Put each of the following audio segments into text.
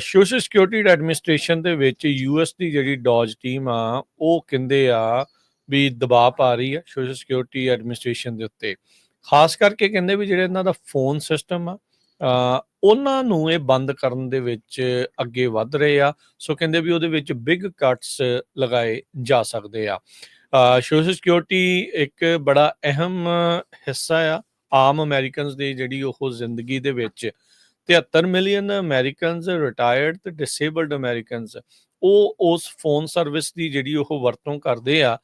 Social security administration ਦੇ ਵਿੱਚ US ਦੀ ਜਿਹੜੀ ਡੌਜ ਟੀਮ ਆ, ਉਹ ਕਹਿੰਦੇ ਆ ਵੀ ਦਬਾਅ ਪਾ ਰਹੀ ਆ ਸੋਸ਼ਲ ਸਿਕਿਉਰਿਟੀ ਐਡਮਿਨਿਸਟ੍ਰੇਸ਼ਨ ਦੇ ਉੱਤੇ। ਖਾਸ ਕਰਕੇ ਕਹਿੰਦੇ ਵੀ ਜਿਹੜੇ ਇਹਨਾਂ ਦਾ ਫੋਨ ਸਿਸਟਮ ਆ ਉਹਨਾਂ ਨੂੰ ਇਹ ਬੰਦ ਕਰਨ ਦੇ ਵਿੱਚ ਅੱਗੇ ਵੱਧ ਰਹੇ ਆ। ਸੋ ਕਹਿੰਦੇ ਵੀ ਉਹਦੇ ਵਿੱਚ ਬਿਗ ਕੱਟਸ ਲਗਾਏ ਜਾ ਸਕਦੇ ਆ। ਸੋਸ਼ਲ ਸਿਕਿਉਰਿਟੀ ਇੱਕ ਬੜਾ ਅਹਿਮ ਹਿੱਸਾ ਆ, ਆਮ ਅਮਰੀਕਨਸ ਦੀ ਜਿਹੜੀ ਉਹ ਜ਼ਿੰਦਗੀ ਦੇ ਵਿੱਚ। 73 ਮਿਲੀਅਨ ਅਮਰੀਕਨਸ ਰਿਟਾਇਰਡ ਤੇ ਡਿਸੇਬਲਡ ਅਮਰੀਕਨਸ ਉਹ ਉਸ ਫੋਨ ਸਰਵਿਸ ਦੀ ਜਿਹੜੀ ਉਹ ਵਰਤੋਂ ਕਰਦੇ ਆ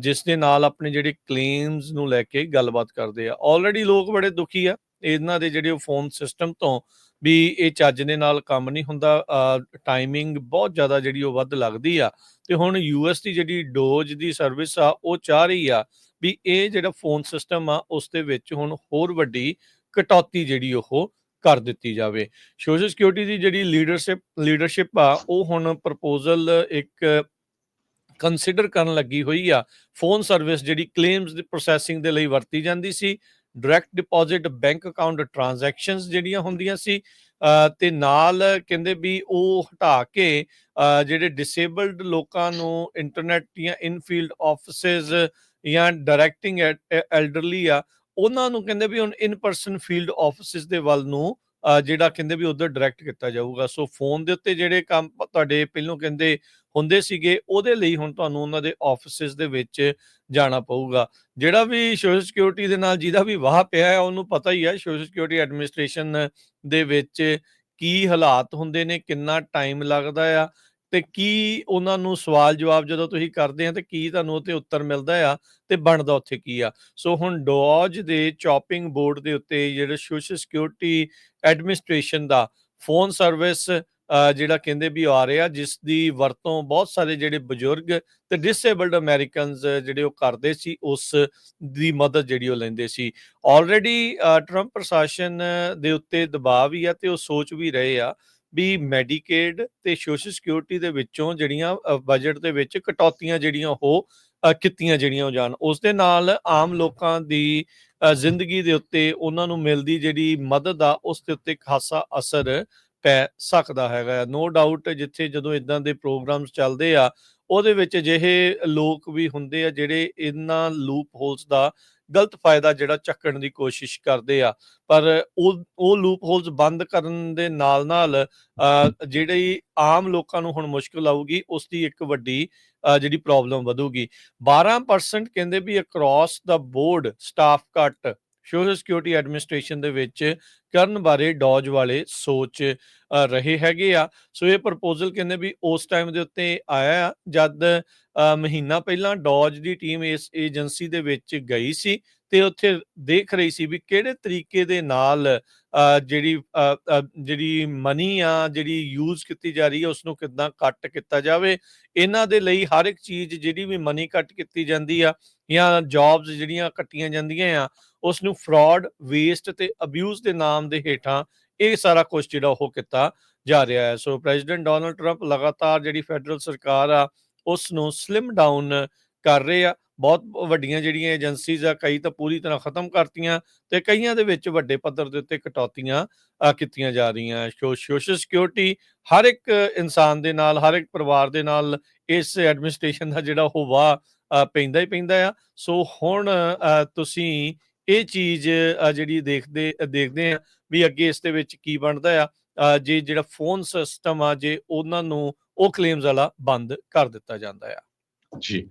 ਜਿਸ ਦੇ ਨਾਲ ਆਪਣੇ ਜਿਹੜੇ ਕਲੇਮਸ ਨੂੰ ਲੈ ਕੇ ਗੱਲਬਾਤ ਕਰਦੇ ਆ। ਆਲਰੇਡੀ ਲੋਕ ਬੜੇ ਦੁਖੀ ਆ, ਇਹਨਾਂ ਦੇ ਜਿਹੜੇ ਫੋਨ ਸਿਸਟਮ ਤੋਂ ਵੀ ਇਹ ਚੱਜ ਦੇ ਨਾਲ ਕੰਮ ਨਹੀਂ ਹੁੰਦਾ ਟਾਈਮਿੰਗ ਬਹੁਤ ਜ਼ਿਆਦਾ ਜਿਹੜੀ ਉਹ ਵੱਧ ਲੱਗਦੀ ਆ। ਤੇ ਹੁਣ ਯੂਐਸ ਦੀ ਜਿਹੜੀ ਡੋਜ ਦੀ ਸਰਵਿਸ ਆ, ਉਹ ਚਾਹ ਰਹੀ ਆ ਵੀ ਇਹ ਜਿਹੜਾ ਫੋਨ ਸਿਸਟਮ ਆ, ਉਸ ਦੇ ਵਿੱਚ ਹੁਣ ਹੋਰ ਵੱਡੀ ਕਟੌਤੀ ਜਿਹੜੀ ਉਹ ਕਰ ਦਿੱਤੀ ਜਾਵੇ। ਸੋਸ਼ਲ ਸਿਕਿਉਰਿਟੀ ਦੀ ਜਿਹੜੀ ਲੀਡਰਸ਼ਿਪ ਲੀਡਰਸ਼ਿਪ ਆ ਉਹ ਹੁਣ ਪ੍ਰਪੋਜ਼ਲ ਇੱਕ ਕੰਸੀਡਰ ਕਰਨ ਲੱਗੀ ਹੋਈ ਆ। ਫੋਨ ਸਰਵਿਸ ਜਿਹੜੀ ਕਲੇਮਸ ਦੀ ਪ੍ਰੋਸੈਸਿੰਗ ਦੇ ਲਈ ਵਰਤੀ ਜਾਂਦੀ ਸੀ। Direct deposit bank account transactions ਜਿਹੜੀਆਂ ਹੁੰਦੀਆਂ ਸੀ ਅ, ਤੇ ਨਾਲ ਕਹਿੰਦੇ ਵੀ ਉਹ ਹਟਾ ਕੇ ਜਿਹੜੇ ਡਿਸੇਬਲਡ ਲੋਕਾਂ ਨੂੰ ਇੰਟਰਨੈਟ ਜਾਂ ਇਨਫੀਲਡ ਆਫਿਸਿਸ ਜਾਂ ਡਾਇਰੈਕਟਿੰਗ ਐਲਡਰਲੀ ਆ ਉਹਨਾਂ ਨੂੰ ਕਹਿੰਦੇ ਵੀ ਹੁਣ ਇਨ ਪਰਸਨ ਫੀਲਡ ਆਫਿਸਿਸ ਦੇ ਵੱਲ ਨੂੰ ਜਿਹੜਾ ਕਹਿੰਦੇ ਵੀ ਉਧਰ ਡਾਇਰੈਕਟ ਕੀਤਾ ਜਾਊਗਾ। ਸੋ ਫੋਨ ਦੇ ਉੱਤੇ ਜਿਹੜੇ ਕੰਮ ਤੁਹਾਡੇ ਪਹਿਲੋਂ ਕਹਿੰਦੇ ਹੁੰਦੇ ਸੀਗੇ, ਉਹਦੇ ਲਈ ਹੁਣ ਤੁਹਾਨੂੰ ਉਹਨਾਂ ਦੇ ਆਫਿਸਿਸ ਦੇ ਵਿੱਚ ਜਾਣਾ ਪਊਗਾ। ਜਿਹੜਾ ਵੀ ਸੋਸ਼ਲ ਸਿਕਿਉਰਿਟੀ ਦੇ ਨਾਲ ਜਿਹਦਾ ਵੀ ਵਾਹ ਪਿਆ ਹੈ, ਉਹਨੂੰ ਪਤਾ ਹੀ ਹੈ ਸੋਸ਼ਲ ਸਿਕਿਉਰਿਟੀ ਐਡਮਿਨਿਸਟ੍ਰੇਸ਼ਨ ਦੇ ਵਿੱਚ ਕੀ ਹਾਲਾਤ ਹੁੰਦੇ ਨੇ, ਕਿੰਨਾ ਟਾਈਮ ਲੱਗਦਾ ਆ। ਤੇ ਕੀ ਉਹਨਾਂ ਨੂੰ ਸਵਾਲ ਜਵਾਬ ਜਦੋਂ ਤੁਸੀਂ ਕਰਦੇ ਆ, ਤੇ ਕੀ ਤੁਹਾਨੂੰ ਉੱਤੇ ਉੱਤਰ ਮਿਲਦਾ ਆ ਤੇ ਬਣਦਾ ਉੱਥੇ ਕੀ ਆ? ਸੋ ਹੁਣ ਡੋਜ ਦੇ ਚੌਪਿੰਗ ਬੋਰਡ ਦੇ ਉੱਤੇ ਜਿਹੜੇ ਸੋਸ਼ਲ ਸਿਕਿਉਰਿਟੀ ਐਡਮਿਨਿਸਟ੍ਰੇਸ਼ਨ ਦਾ ਫੋਨ ਸਰਵਿਸ ਜਿਹੜਾ ਕਹਿੰਦੇ ਵੀ ਆ ਰਿਹਾ, ਜਿਸ ਦੀ ਵਰਤੋਂ ਬਹੁਤ ਸਾਰੇ ਜਿਹੜੇ ਬਜ਼ੁਰਗ ਤੇ ਡਿਸੇਬਲਡ ਅਮਰੀਕਨਸ ਜਿਹੜੇ ਉਹ ਕਰਦੇ ਸੀ, ਉਸ ਦੀ ਮਦਦ ਜਿਹੜੀ ਉਹ ਲੈਂਦੇ ਸੀ। ਆਲਰੇਡੀ ਟਰੰਪ ਪ੍ਰਸ਼ਾਸਨ ਦੇ ਉੱਤੇ ਦਬਾਅ ਵੀ ਆ ਤੇ ਉਹ ਸੋਚ ਵੀ ਰਹੇ ਆ ਵੀ ਮੈਡੀਕੇਡ ਤੇ ਸੋਸ਼ਲ ਸਿਕਿਉਰਿਟੀ ਦੇ ਵਿੱਚੋਂ ਜਿਹੜੀਆਂ ਬਜਟ ਦੇ ਵਿੱਚ ਕਟੌਤੀਆਂ ਜਿਹੜੀਆਂ ਉਹ ਅ, ਕੀਤੀਆਂ ਜਿਹੜੀਆਂ ਉਹ ਜਾਣ। ਉਸ ਦੇ ਨਾਲ ਆਮ ਲੋਕਾਂ ਦੀ ਜ਼ਿੰਦਗੀ ਦੇ ਉੱਤੇ ਉਹਨਾਂ ਨੂੰ ਮਿਲਦੀ ਜਿਹੜੀ ਮਦਦ ਆ ਉਸ ਦੇ ਉੱਤੇ ਖਾਸਾ ਅਸਰ ਪੈ ਸਕਦਾ ਹੈਗਾ। ਨੋ ਡਾਊਟ ਜਿੱਥੇ ਜਦੋਂ ਇਦਾਂ ਦੇ ਪ੍ਰੋਗਰਾਮਸ ਚੱਲਦੇ ਆ ਉਹਦੇ ਵਿੱਚ ਅਜਿਹੇ ਲੋਕ ਵੀ ਹੁੰਦੇ ਆ ਜਿਹੜੇ ਇਹਨਾਂ ਲੂਪ ਹੋਲਸ ਦਾ ਗਲਤ ਫਾਇਦਾ ਜਿਹੜਾ ਚੱਕਣ ਦੀ ਕੋਸ਼ਿਸ਼ ਕਰਦੇ ਆ। ਪਰ ਉਹ ਉਹ ਲੂਪ ਹੋਲਸ ਬੰਦ ਕਰਨ ਦੇ ਨਾਲ ਨਾਲ ਜਿਹੜੀ ਆਮ ਲੋਕਾਂ ਨੂੰ ਹੁਣ ਮੁਸ਼ਕਲ ਆਊਗੀ ਉਸ ਦੀ ਇੱਕ ਵੱਡੀ ਜਿਹੜੀ ਪ੍ਰੋਬਲਮ ਵਧੂਗੀ। 12% ਕਹਿੰਦੇ ਵੀ ਅਕ੍ਰੋਸ ਦਾ board staff cut social security administration ਦੇ ਵਿੱਚ ਕਰਨ ਬਾਰੇ ਡੌਜ ਵਾਲੇ ਸੋਚ ਅ, ਰਹੇ ਹੈਗੇ ਆ। ਸੋ ਇਹ ਪ੍ਰਪੋਜ਼ਲ ਕਹਿੰਦੇ ਵੀ ਉਸ ਟਾਈਮ ਦੇ ਉੱਤੇ ਆਇਆ ਆ, ਜਦ ਅ, ਮਹੀਨਾ ਪਹਿਲਾਂ ਡੌਜ ਦੀ ਟੀਮ ਇਸ ਏਜੰਸੀ ਦੇ ਵਿੱਚ ਗਈ ਸੀ। ਤੇ ਉੱਥੇ ਦੇਖ ਰਹੀ ਸੀ ਵੀ ਕਿਹੜੇ ਤਰੀਕੇ ਦੇ ਨਾਲ ਜਿਹੜੀ ਜਿਹੜੀ ਮਨੀ ਆ, ਜਿਹੜੀ ਯੂਜ਼ ਕੀਤੀ ਜਾ ਰਹੀ ਹੈ ਉਸ ਨੂੰ ਕਿੱਦਾਂ ਕੱਟ ਕੀਤਾ ਜਾਵੇ, ਇਹਨਾਂ ਦੇ ਲਈ ਹਰ ਇੱਕ ਚੀਜ਼ ਜਿਹੜੀ ਵੀ ਮਨੀ ਕੱਟ ਕੀਤੀ ਜਾਂਦੀ ਆ, ਜਾਂ ਜੌਬਸ ਜਿਹੜੀਆਂ ਕੱਟੀਆਂ ਜਾਂਦੀਆਂ ਆ ਉਸ ਨੂੰ ਫਰਾਡ ਵੇਸਟ ਤੇ ਅਬਿਊਜ਼ ਦੇ ਨਾਮ ਦੇ ਹੇਠਾਂ ਇਹ ਸਾਰਾ ਕੁਝ ਜਿਹੜਾ ਉਹ ਕੀਤਾ ਜਾ ਰਿਹਾ ਹੈ। ਸੋ ਪ੍ਰੈਜ਼ੀਡੈਂਟ ਡੋਨਲਡ ਟਰੰਪ ਲਗਾਤਾਰ ਜਿਹੜੀ ਫੈਡਰਲ ਸਰਕਾਰ ਆ ਉਸ ਨੂੰ ਸਲਿਮ ਡਾਊਨ ਕਰ ਰਹੇ ਆ। ਬਹੁਤ ਵੱਡੀਆਂ ਜਿਹੜੀਆਂ ਏਜੰਸੀਜ਼ ਆ, ਕਈ ਤਾਂ ਪੂਰੀ ਤਰ੍ਹਾਂ ਖਤਮ ਕਰਤੀਆਂ ਤੇ ਕਈਆਂ ਦੇ ਵਿੱਚ ਵੱਡੇ ਪੱਧਰ ਦੇ ਉੱਤੇ ਕਟੌਤੀਆਂ ਕੀਤੀਆਂ ਜਾ ਰਹੀਆਂ। ਸੋ ਸੋਸ਼ਲ ਸਿਕਿਉਰਿਟੀ ਹਰ ਇੱਕ ਇਨਸਾਨ ਦੇ ਨਾਲ, ਹਰ ਇੱਕ ਪਰਿਵਾਰ ਦੇ ਨਾਲ ਇਸ ਐਡਮਿਨਿਸਟ੍ਰੇਸ਼ਨ ਦਾ ਜਿਹੜਾ ਉਹ ਵਾਹ ਪੈਂਦਾ ਹੀ ਪੈਂਦਾ ਆ। ਸੋ ਹੁਣ ਤੁਸੀਂ ਇਹ ਚੀਜ਼ ਜਿਹੜੀ ਦੇਖਦੇ ਦੇਖਦੇ ਆ ਵੀ ਅੱਗੇ ਇਸ ਦੇ ਵਿੱਚ ਕੀ ਬਣਦਾ ਆ। ਜੇ ਜਿਹੜਾ ਫੋਨ ਸਿਸਟਮ ਆ, ਜੇ ਉਹਨਾਂ ਨੂੰ ਉਹ ਕਲੇਮਸ ਵਾਲਾ ਬੰਦ ਕਰ ਦਿੱਤਾ ਜਾਂਦਾ ਆ। ਜੀ।